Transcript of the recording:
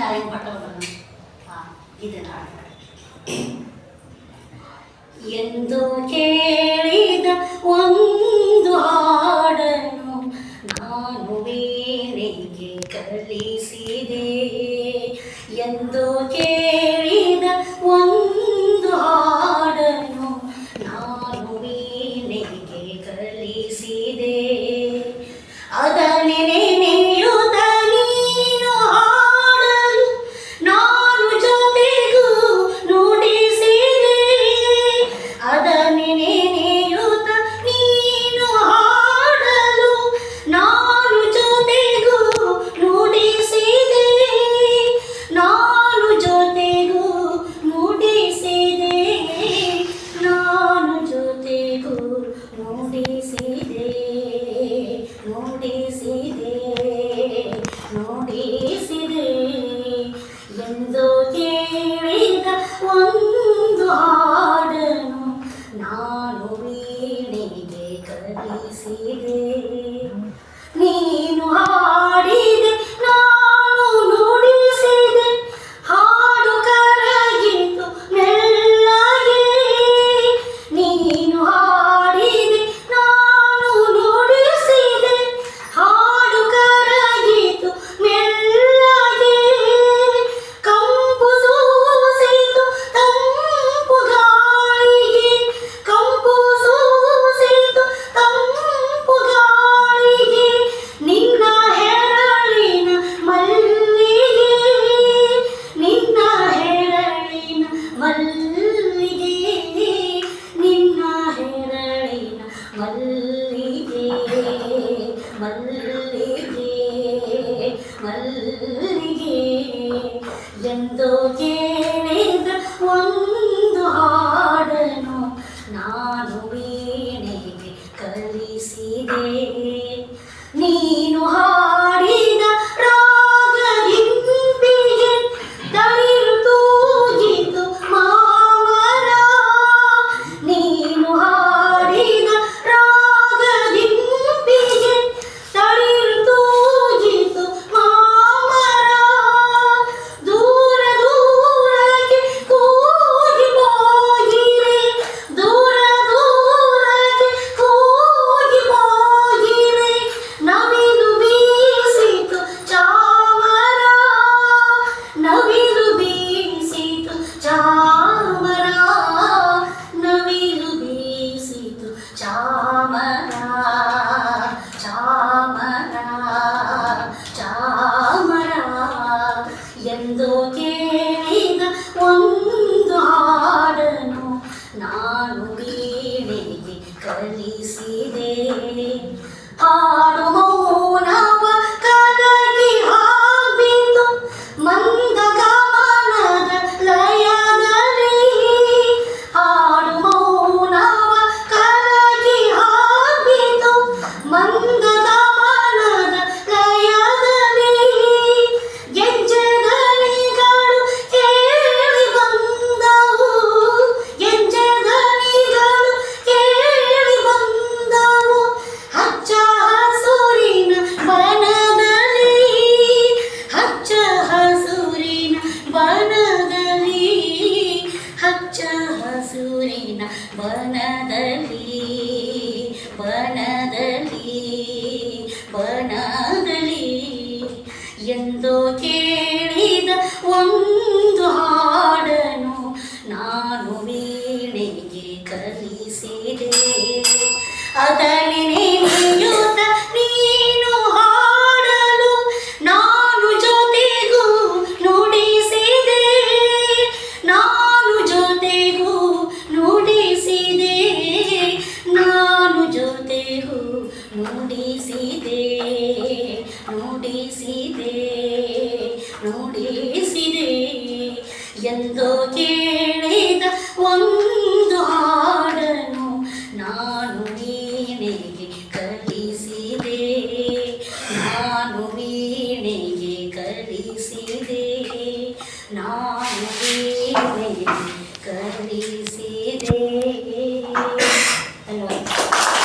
கையில் அழைப்பட்டவர்கள் தான் இது நாடுகள் ಎಂದು ಕೇಳಿದ ಒಂದು ಎಲ್ಲಿಗೆ ಎಂದೋ ಕೇಳಿದ ಒಂದು ಹಸುರಿನ ಬನದಲ್ಲಿ ಬನದಲ್ಲಿ ಬನದಲ್ಲಿ ಎಂದೋ ಕೇಳಿದ ಒಂದು ಹಾಡನು ನಾನು ವೀಣೆಗೆ ಕಲಿಸಿದೆ. ನೀನು ನೋಡಿಸಿದೆ ನೋಡಿಸಿದೆ. ಎಂದು ಕೇಳಿದ ಒಂದು ಹಾಡನು ನಾನು ವೀಣೆಗೆ ಕಲಿಸಿದೆ. ನಾನು ವೀಣೆಗೆ ಕಲಿಸಿದೆ. ನಾನು